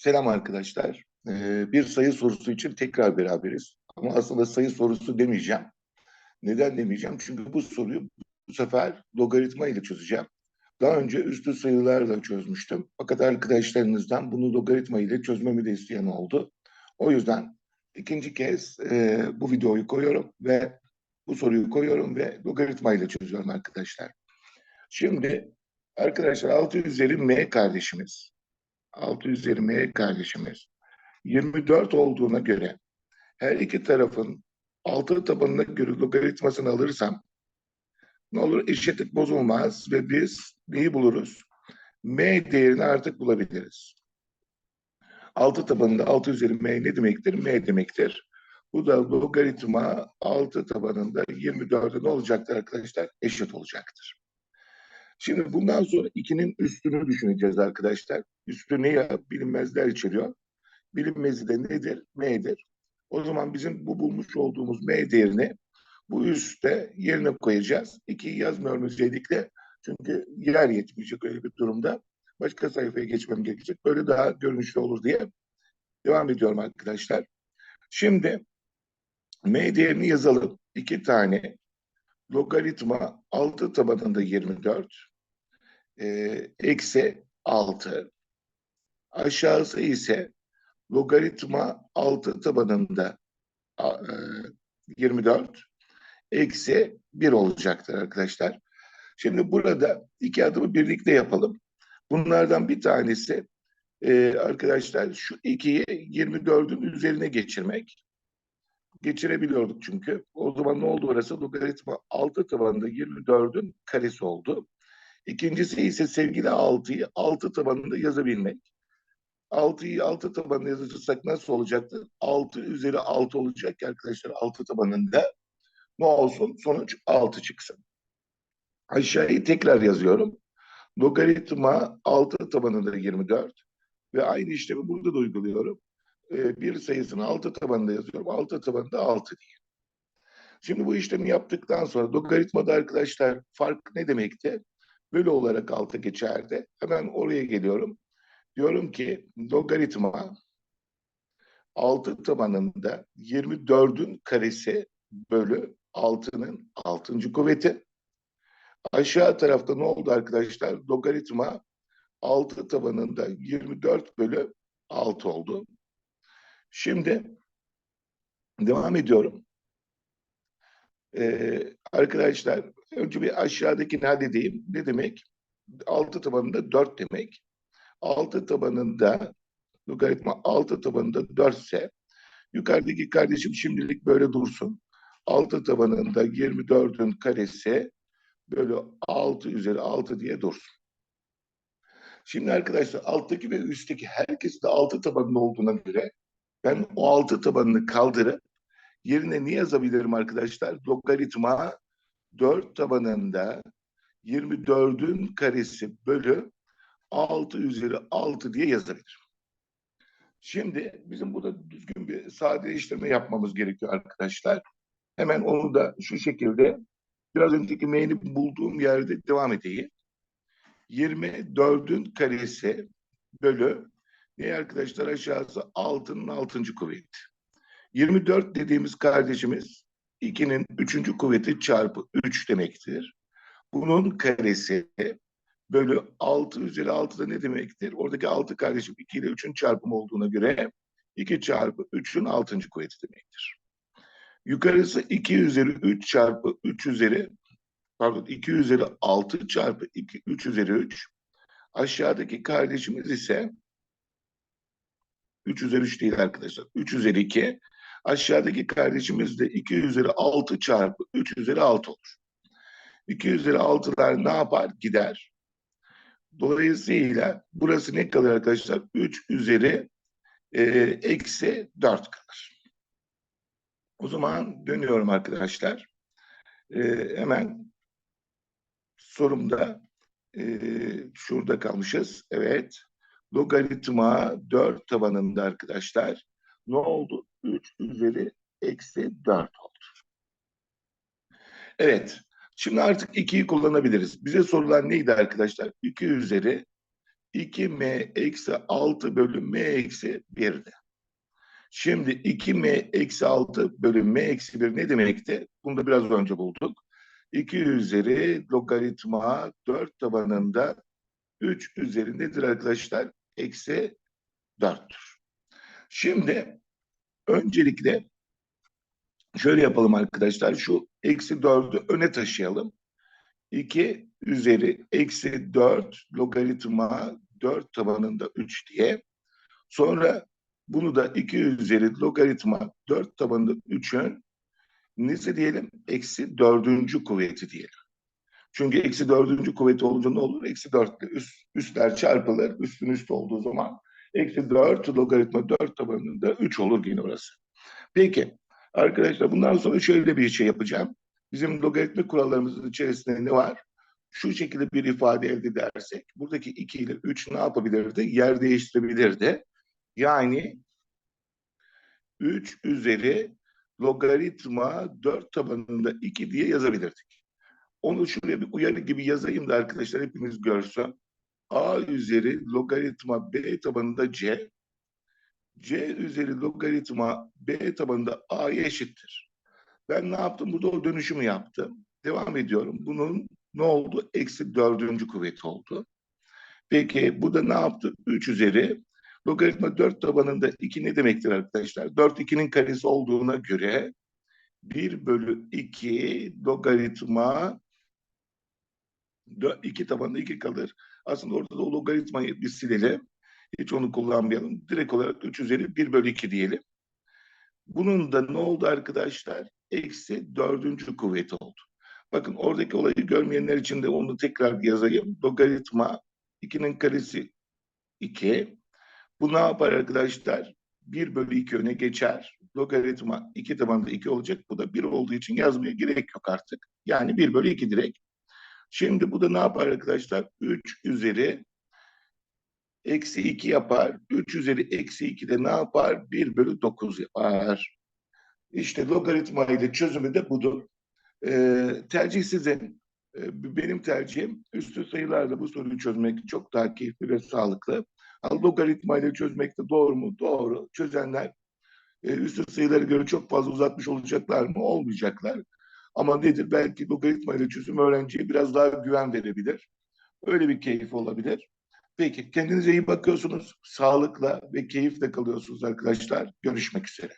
Selam arkadaşlar. Ee, bir sayı sorusu için tekrar beraberiz. Ama aslında sayı sorusu demeyeceğim. Neden demeyeceğim? Çünkü bu soruyu bu sefer logaritma ile çözeceğim. Daha önce üstü sayılarla çözmüştüm. Fakat arkadaşlarınızdan bunu logaritma ile çözmemi de isteyen oldu. O yüzden ikinci kez e, bu videoyu koyuyorum ve bu soruyu koyuyorum ve logaritma ile çözüyorum arkadaşlar. Şimdi arkadaşlar 6 üzeri m kardeşimiz 6 üzeri m kardeşimiz 24 olduğuna göre her iki tarafın altı tabanına göre logaritmasını alırsam ne olur eşitlik bozulmaz ve biz neyi buluruz? M değerini artık bulabiliriz. Altı tabanında 6 üzeri m ne demektir? M demektir. Bu da logaritma 6 tabanında 24'e ne olacaktır arkadaşlar? Eşit olacaktır. Şimdi bundan sonra 2'nin üstünü düşüneceğiz arkadaşlar. Üstü ne ya? Bilinmezler içeriyor. Bilinmezi de nedir? M'dir. O zaman bizim bu bulmuş olduğumuz M değerini bu üstte yerine koyacağız. 2'yi yazmıyorum özellikle. Çünkü yer yetmeyecek öyle bir durumda. Başka sayfaya geçmem gerekecek. Böyle daha görünüşlü olur diye devam ediyorum arkadaşlar. Şimdi M değerini yazalım. İki tane logaritma 6 tabanında 24 e, eksi 6 aşağısı ise logaritma 6 tabanında e, 24 eksi 1 olacaktır arkadaşlar. Şimdi burada iki adımı birlikte yapalım. Bunlardan bir tanesi e, arkadaşlar şu 2'yi 24'ün üzerine geçirmek. Geçirebiliyorduk çünkü. O zaman ne oldu orası? Logaritma 6 tabanında 24'ün karesi oldu. İkincisi ise sevgili 6'yı 6 tabanında yazabilmek. 6'yı 6 tabanında yazırsak nasıl olacaktı? 6 üzeri 6 olacak arkadaşlar 6 tabanında. Ne olsun? Sonuç 6 çıksın. Aşağıyı tekrar yazıyorum. Logaritma 6 tabanında 24 ve aynı işlemi burada da uyguluyorum. Ee, bir sayısını 6 tabanında yazıyorum. 6 tabanında 6 diye. Şimdi bu işlemi yaptıktan sonra logaritmada arkadaşlar fark ne demekti? Bölü olarak alta geçerdi. Hemen oraya geliyorum. Diyorum ki logaritma 6 tabanında 24'ün karesi bölü 6'nın 6. kuvveti. Aşağı tarafta ne oldu arkadaşlar? Logaritma 6 tabanında 24 bölü 6 oldu. Şimdi devam ediyorum. Ee, arkadaşlar önce bir aşağıdakini halledeyim. Ne demek? 6 tabanında 4 demek. 6 tabanında logaritma 6 tabanında 4 ise yukarıdaki kardeşim şimdilik böyle dursun. 6 tabanında 24'ün karesi bölü 6 üzeri 6 diye dursun. Şimdi arkadaşlar alttaki ve üstteki herkes de 6 tabanında olduğuna göre ben o 6 tabanını kaldırıp yerine ne yazabilirim arkadaşlar? Logaritma 4 tabanında 24'ün karesi bölü 6 üzeri 6 diye yazabilirim. Şimdi bizim burada düzgün bir sadeleştirme yapmamız gerekiyor arkadaşlar. Hemen onu da şu şekilde biraz önceki m'ni bulduğum yerde devam edeyim. 24'ün karesi bölü ne arkadaşlar aşağısı 6'nın 6. kuvveti. 24 dediğimiz kardeşimiz 2'nin 3. kuvveti çarpı 3 demektir. Bunun karesi bölü 6 üzeri 6 da ne demektir? Oradaki 6 kardeşim 2 ile 3'ün çarpımı olduğuna göre 2 çarpı 3'ün 6. kuvveti demektir. Yukarısı 2 üzeri 3 çarpı 3 üzeri pardon 2 üzeri 6 çarpı 2, 3 üzeri 3. Aşağıdaki kardeşimiz ise 3 üzeri 3 değil arkadaşlar. 3 üzeri 2. Aşağıdaki kardeşimiz de 2 üzeri 6 çarpı 3 üzeri 6 olur. 2 üzeri 6'lar ne yapar? Gider. Dolayısıyla burası ne kalır arkadaşlar? 3 üzeri e, eksi 4 kalır. O zaman dönüyorum arkadaşlar. E, hemen sorumda e, şurada kalmışız. Evet. Logaritma 4 tabanında arkadaşlar. Ne oldu? 3 üzeri eksi 4 oldu. Evet. Şimdi artık 2'yi kullanabiliriz. Bize sorulan neydi arkadaşlar? 2 üzeri 2m eksi 6 bölü m eksi 1'di. Şimdi 2m eksi 6 bölü m eksi 1 ne demekti? Bunu da biraz önce bulduk. 2 üzeri logaritma 4 tabanında 3 üzeri nedir arkadaşlar? Eksi 4'tür. Şimdi öncelikle şöyle yapalım arkadaşlar. Şu eksi 4'ü öne taşıyalım. 2 üzeri eksi 4 logaritma 4 tabanında 3 diye. Sonra bunu da 2 üzeri logaritma 4 tabanında 3'ün nesi diyelim? Eksi dördüncü kuvveti diyelim. Çünkü eksi dördüncü kuvveti olunca ne olur? Eksi dörtle üst, üstler çarpılır. Üstün üst olduğu zaman eksi dört logaritma dört tabanında üç olur yine orası. Peki arkadaşlar bundan sonra şöyle bir şey yapacağım. Bizim logaritma kurallarımızın içerisinde ne var? Şu şekilde bir ifade elde edersek buradaki 2 ile 3 ne yapabilirdi? Yer değiştirebilirdi. Yani 3 üzeri logaritma 4 tabanında 2 diye yazabilirdik. Onu şuraya bir uyarı gibi yazayım da arkadaşlar hepiniz görsün. A üzeri logaritma B tabanında C, C üzeri logaritma B tabanında A'ya eşittir. Ben ne yaptım? Burada o dönüşümü yaptım. Devam ediyorum. Bunun ne oldu? Eksi dördüncü kuvveti oldu. Peki bu da ne yaptı? 3 üzeri logaritma 4 tabanında 2 ne demektir arkadaşlar? 4 2'nin karesi olduğuna göre 1 bölü 2 logaritma 2 tabanında 2 kalır. Aslında orada da logaritmayı bir silelim. Hiç onu kullanmayalım. Direkt olarak 3 üzeri 1 bölü 2 diyelim. Bunun da ne oldu arkadaşlar? Eksi dördüncü kuvveti oldu. Bakın oradaki olayı görmeyenler için de onu tekrar yazayım. Logaritma 2'nin karesi 2. Bu ne yapar arkadaşlar? 1 bölü 2 öne geçer. Logaritma 2 tabanında 2 olacak. Bu da 1 olduğu için yazmaya gerek yok artık. Yani 1 bölü 2 direkt. Şimdi bu da ne yapar arkadaşlar? 3 üzeri eksi 2 yapar. 3 üzeri eksi 2 de ne yapar? 1 bölü 9 yapar. İşte logaritma ile çözümü de budur. Ee, tercih sizin. Ee, benim tercihim üstü sayılarla bu soruyu çözmek çok daha keyifli ve sağlıklı. Logaritma ile çözmek de doğru mu? Doğru. Çözenler e, üstü sayılara göre çok fazla uzatmış olacaklar mı? Olmayacaklar. Ama nedir? Belki logaritma ile çözüm öğrenciye biraz daha güven verebilir. Öyle bir keyif olabilir. Peki kendinize iyi bakıyorsunuz. Sağlıkla ve keyifle kalıyorsunuz arkadaşlar. Görüşmek üzere.